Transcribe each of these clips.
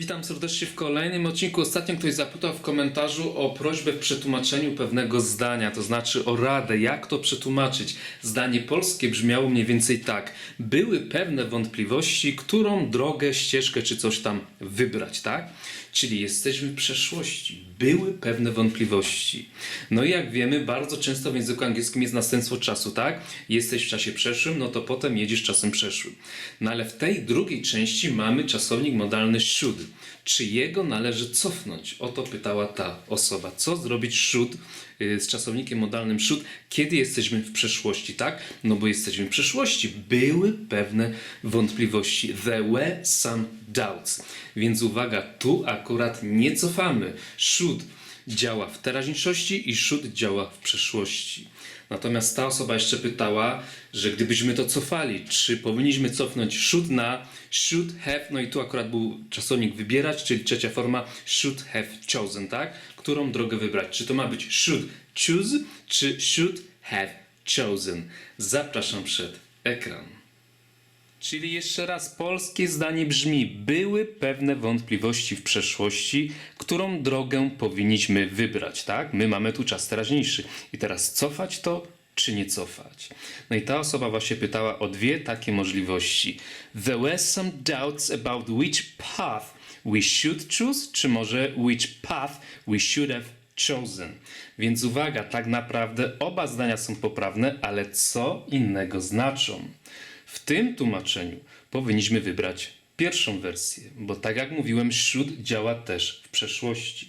Witam serdecznie w kolejnym odcinku. Ostatnio ktoś zapytał w komentarzu o prośbę w przetłumaczeniu pewnego zdania, to znaczy o radę, jak to przetłumaczyć. Zdanie polskie brzmiało mniej więcej tak. Były pewne wątpliwości, którą drogę, ścieżkę czy coś tam wybrać, tak? Czyli jesteśmy w przeszłości. Były pewne wątpliwości. No i jak wiemy, bardzo często w języku angielskim jest następstwo czasu, tak? Jesteś w czasie przeszłym, no to potem jedziesz czasem przeszłym. No ale w tej drugiej części mamy czasownik modalny should. Czy jego należy cofnąć? O to pytała ta osoba. Co zrobić should y, z czasownikiem modalnym should, kiedy jesteśmy w przeszłości, tak? No bo jesteśmy w przeszłości. Były pewne wątpliwości. There were some doubts. Więc uwaga, tu akurat nie cofamy. Should działa w teraźniejszości i should działa w przeszłości. Natomiast ta osoba jeszcze pytała, że gdybyśmy to cofali, czy powinniśmy cofnąć should na should have, no i tu akurat był czasownik wybierać, czyli trzecia forma should have chosen, tak? Którą drogę wybrać? Czy to ma być should choose, czy should have chosen? Zapraszam przed ekran. Czyli jeszcze raz, polskie zdanie brzmi: Były pewne wątpliwości w przeszłości, którą drogę powinniśmy wybrać, tak? My mamy tu czas teraźniejszy. I teraz cofać to, czy nie cofać? No i ta osoba właśnie pytała o dwie takie możliwości. There were some doubts about which path we should choose, czy może which path we should have chosen. Więc uwaga, tak naprawdę oba zdania są poprawne, ale co innego znaczą. W tym tłumaczeniu powinniśmy wybrać pierwszą wersję, bo tak jak mówiłem, should działa też w przeszłości.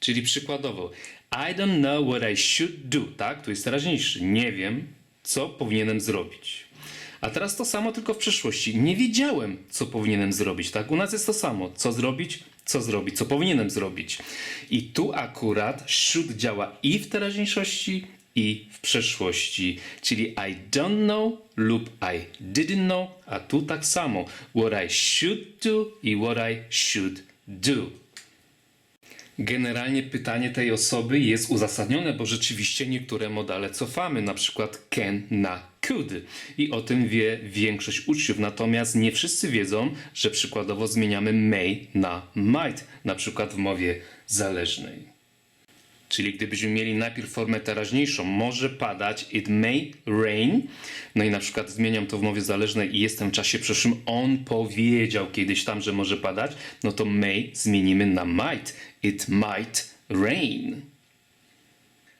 Czyli przykładowo, I don't know what I should do, tak? Tu jest teraźniejszy. Nie wiem, co powinienem zrobić. A teraz to samo, tylko w przeszłości. Nie wiedziałem, co powinienem zrobić, tak? U nas jest to samo. Co zrobić? Co zrobić? Co powinienem zrobić? I tu akurat should działa i w teraźniejszości, i w przeszłości. Czyli I don't know lub I didn't know, a tu tak samo. What I should do i what I should do. Generalnie pytanie tej osoby jest uzasadnione, bo rzeczywiście niektóre modale cofamy, na przykład can na could. I o tym wie większość uczniów. Natomiast nie wszyscy wiedzą, że przykładowo zmieniamy may na might, na przykład w mowie zależnej. Czyli gdybyśmy mieli najpierw formę teraźniejszą, może padać, it may rain. No i na przykład zmieniam to w mowie zależnej i jestem w czasie przeszłym. On powiedział kiedyś tam, że może padać. No to may zmienimy na might. It might rain.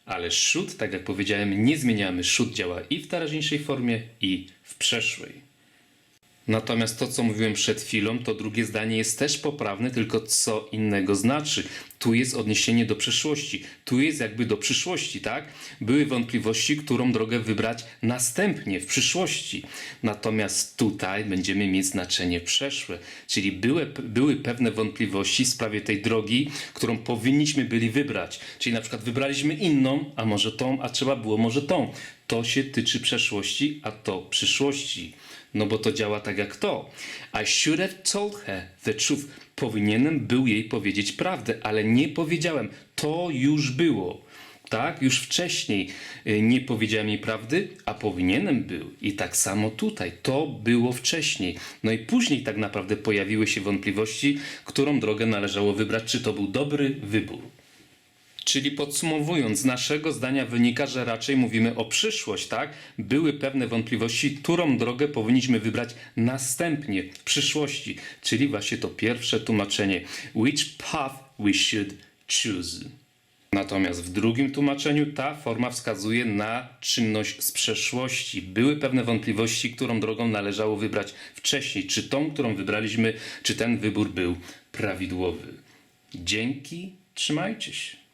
Ale should, tak jak powiedziałem, nie zmieniamy. Should działa i w teraźniejszej formie, i w przeszłej. Natomiast to, co mówiłem przed chwilą, to drugie zdanie jest też poprawne, tylko co innego znaczy. Tu jest odniesienie do przeszłości, tu jest jakby do przyszłości, tak? Były wątpliwości, którą drogę wybrać następnie, w przyszłości. Natomiast tutaj będziemy mieć znaczenie przeszłe, czyli były, były pewne wątpliwości w sprawie tej drogi, którą powinniśmy byli wybrać. Czyli na przykład wybraliśmy inną, a może tą, a trzeba było może tą. To się tyczy przeszłości, a to przyszłości. No bo to działa tak jak to. I should have told her the truth. Powinienem był jej powiedzieć prawdę, ale nie powiedziałem. To już było. Tak, już wcześniej y, nie powiedziałem jej prawdy, a powinienem był. I tak samo tutaj. To było wcześniej. No i później tak naprawdę pojawiły się wątpliwości, którą drogę należało wybrać, czy to był dobry wybór. Czyli podsumowując, z naszego zdania wynika, że raczej mówimy o przyszłość, tak? Były pewne wątpliwości, którą drogę powinniśmy wybrać następnie, w przyszłości. Czyli właśnie to pierwsze tłumaczenie. Which path we should choose. Natomiast w drugim tłumaczeniu ta forma wskazuje na czynność z przeszłości. Były pewne wątpliwości, którą drogą należało wybrać wcześniej. Czy tą, którą wybraliśmy, czy ten wybór był prawidłowy. Dzięki, trzymajcie się.